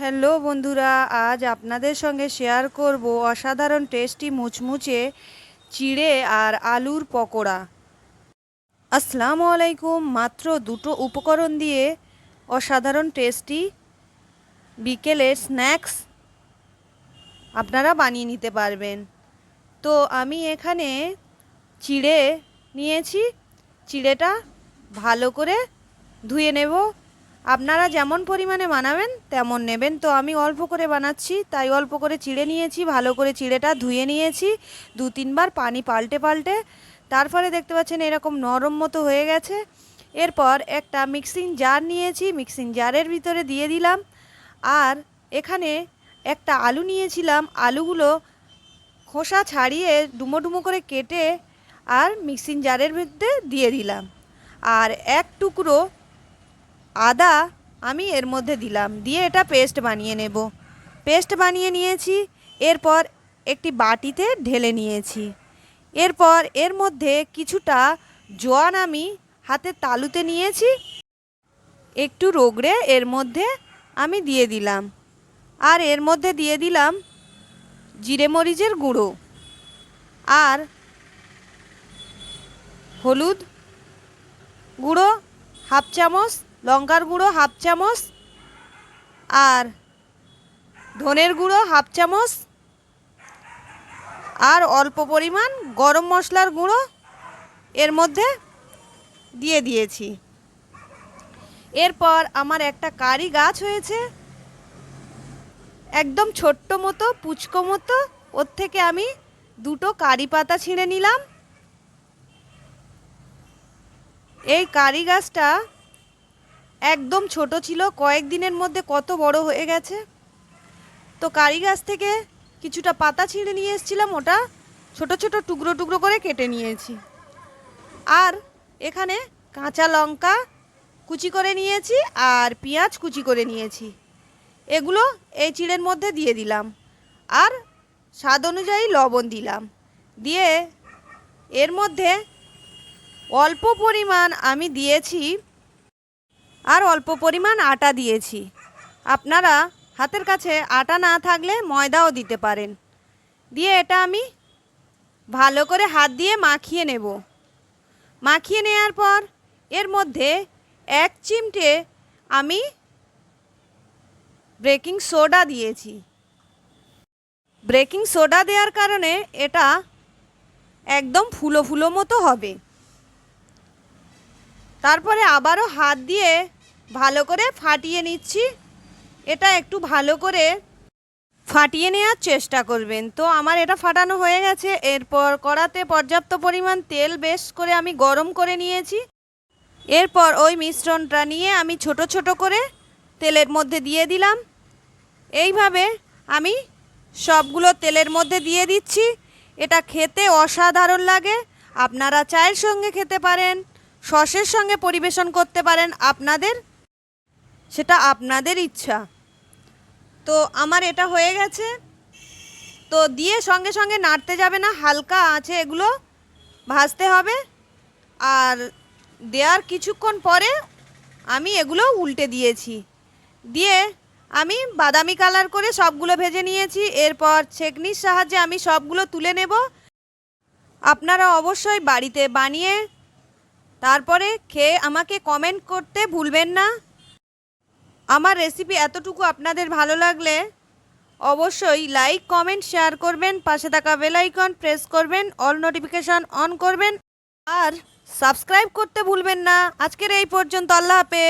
Hello বন্ধুরা, আজ আপনাদের সঙ্গে শেয়ার করব অসাধারণ টেস্টি মুচমুচে চিড়ে আর আলুর পকোড়া। আসসালামু আলাইকুম, মাত্র দুটো উপকরণ দিয়ে অসাধারণ টেস্টি বিকেলের স্ন্যাক্স আপনারা বানিয়ে নিতে পারবেন। তো আমি এখানে চিড়ে নিয়েছি, চিড়েটা ভালো করে ধুয়ে নেব। আপনারা যেমন পরিমাণে বানাবেন, তেমন নেবেন। তো আমি অল্প করে বানাচ্ছি, তাই অল্প করে চিড়ে নিয়েছি, ভালো করে চিড়েটা ধুয়ে নিয়েছি, দু তিনবার পানি পাল্টে পাল্টে। তারপরে দেখতে পাচ্ছেন এরকম নরম মতো হয়ে গেছে। এরপর একটা মিক্সিং জার নিয়েছি, মিক্সিং জারের ভিতরে দিয়ে দিলাম। আর এখানে একটা আলু নিয়েছিলাম, আলুগুলো খোসা ছাড়িয়ে ডুমো ডুমো করে কেটে আর মিক্সিং জারের মধ্যে দিয়ে দিলাম। আর এক টুকরো আদা আমি এর মধ্যে দিলাম, দিয়ে এটা পেস্ট বানিয়ে নেব। পেস্ট বানিয়ে নিয়েছি, এরপর একটি বাটিতে ঢেলে নিয়েছি। এরপর এর মধ্যে কিছুটা জোয়ান আমি হাতে তালুতে নিয়েছি, একটু রোগড়ে এর মধ্যে আমি দিয়ে দিলাম। আর এর মধ্যে দিয়ে দিলাম জিরে মরিচের গুঁড়ো আর হলুদ গুঁড়ো, হাফ চামচ লঙ্কার গুঁড়ো হাফ চামচ আর ধনের গুঁড়ো হাফ চামচ আর অল্প পরিমাণ গরম মশলার গুঁড়ো এর মধ্যে দিয়ে দিয়েছি। এরপর আমার একটা কারি গাছ হয়েছে। একদম ছোট্ট মতো, পুচকো মতো, ওর থেকে আমি দুটো কারি পাতা ছিঁড়ে নিলাম। এই কারি গাছটা একদম ছোট ছিল, কয়েকদিনের মধ্যে কত বড় হয়ে গেছে। তো কারি গাছ থেকে কিছুটা পাতা ছিঁড়ে নিয়ে এসেছিলাম ওটা, ছোট ছোট টুকরো টুকরো করে কেটে নিয়েছি। আর এখানে কাঁচা লঙ্কা কুচি করে নিয়েছি আর পেঁয়াজ কুচি করে নিয়েছি। এগুলো এই চিড়ের মধ্যে দিয়ে দিলাম আর স্বাদ অনুযায়ী লবণ দিলাম। দিয়ে এর মধ্যে অল্প পরিমাণ আমি দিয়েছি আর অল্প পরিমাণ আটা দিয়েছি। আপনারা হাতের কাছে আটা না থাকলে ময়দাও দিতে পারেন। দিয়ে এটা আমি ভালো করে হাত দিয়ে মাখিয়ে নেব। মাখিয়ে নেওয়ার পর এর মধ্যে এক চিমটে আমি ব্রেকিং সোডা দিয়েছি। ব্রেকিং সোডা দেওয়ার কারণে এটা একদম ফুলো ফুলো মতো হবে। তারপরে আবারও হাত দিয়ে ভালো করে ফাটিয়ে নিচ্ছি। এটা একটু ভালো করে ফাটিয়ে নেওয়ার চেষ্টা করবেন। তো আমার এটা ফাটানো হয়ে গেছে। এরপর কড়াতে পর্যাপ্ত পরিমাণ তেল বেশ করে আমি গরম করে নিয়েছি। এরপর ওই মিশ্রণটা নিয়ে আমি ছোট ছোট করে তেলের মধ্যে দিয়ে দিলাম। এইভাবে আমি সবগুলো তেলের মধ্যে দিয়ে দিচ্ছি। এটা খেতে অসাধারণ লাগে। আপনারা চায়ের সঙ্গে খেতে পারেন, সসের সঙ্গে পরিবেশন করতে পারেন। আপনাদের সেটা আপনাদের ইচ্ছা। তো আমার এটা হয়ে গেছে। তো দিয়ে সঙ্গে সঙ্গে নাড়তে যাবে না, হালকা আছে এগুলো, ভাজতে হবে। আর দেওয়ার কিছুক্ষণ পরে আমি এগুলো উল্টে দিয়েছি। দিয়ে আমি বাদামি কালার করে সবগুলো ভেজে নিয়েছি। এরপর ছেকনির সাহায্যে আমি সবগুলো তুলে নেব। আপনারা অবশ্যই বাড়িতে বানিয়ে, তারপরে খেয়ে আমাকে কমেন্ট করতে ভুলবেন না। আমার রেসিপি এতটুকু আপনাদের ভালো লাগলে অবশ্যই লাইক কমেন্ট শেয়ার করবেন, পাশে থাকা বেলাইকন প্রেস করবেন অল নোটিফিকেশান অন করবেন, আর সাবস্ক্রাইব করতে ভুলবেন না। আজকের এই পর্যন্ত, আল্লাহ হাফেজ।